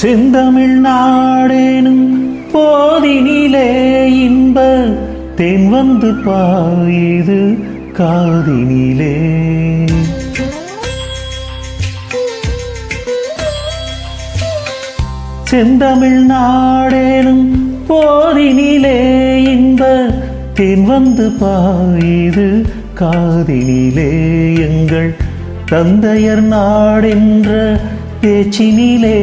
செந்தமிழ் நாடேனும் போதினிலே இன்ப தென் வந்து பாயுது காதினிலே. செந்தமிழ் நாடேனும் போதினிலே இன்ப தென் வந்து பாயுது காதினிலே. எங்கள் தந்தையர் நாடென்ற பேச்சினிலே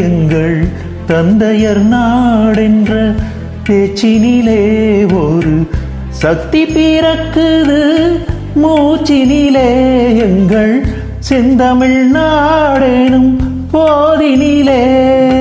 எங்கள் தந்தையர் நாடென்ற பேச்சினிலே ஒரு சக்தி பிறக்குது. மூச்சினிலே எங்கள் செந்தமிழ் நாடெனும் போதினிலே.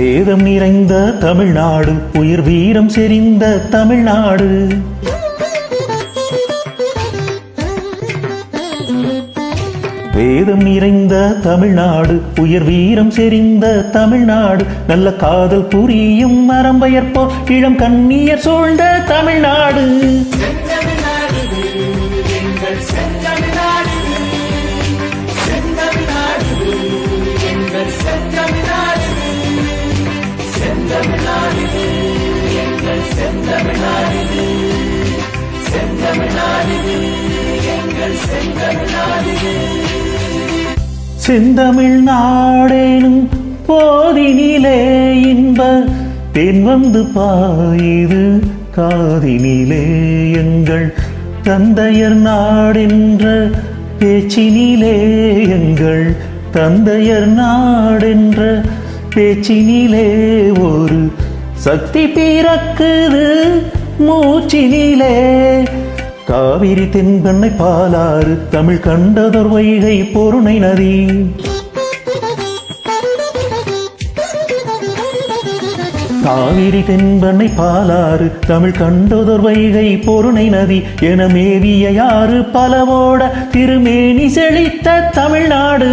வேதம் நிறைந்த தமிழ்நாடு உயிர் வீரம் செறிந்த தமிழ்நாடு. வேதம் நிறைந்த தமிழ்நாடு உயிர் வீரம் செறிந்த தமிழ்நாடு. நல்ல காதல் புரியும் மரம்பெயர்ப்போ இளம் கண்ணியர் சூழ்ந்த தமிழ்நாடு. செந்தமிழ் நாடேனும் போதினிலே இன்ப தென் வந்து பாயுது காதினிலே எங்கள் தந்தையர் நாடென்ற பேச்சினிலே எங்கள் தந்தையர் நாடென்ற பேச்சினிலே ஒரு சக்தி பிறக்குது மூச்சினிலே. காவிரி தென்பெண்ணை பாலாறு தமிழ் கண்டதொர் வைகை பொருணை நதி. காவிரி தென்பெண்ணை பாலாறு தமிழ் கண்டதொர் வைகை பொருணை நதி என மேவிய யாறு பலவோட திருமேனி செழித்த தமிழ்நாடு.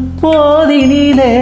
போதினிலே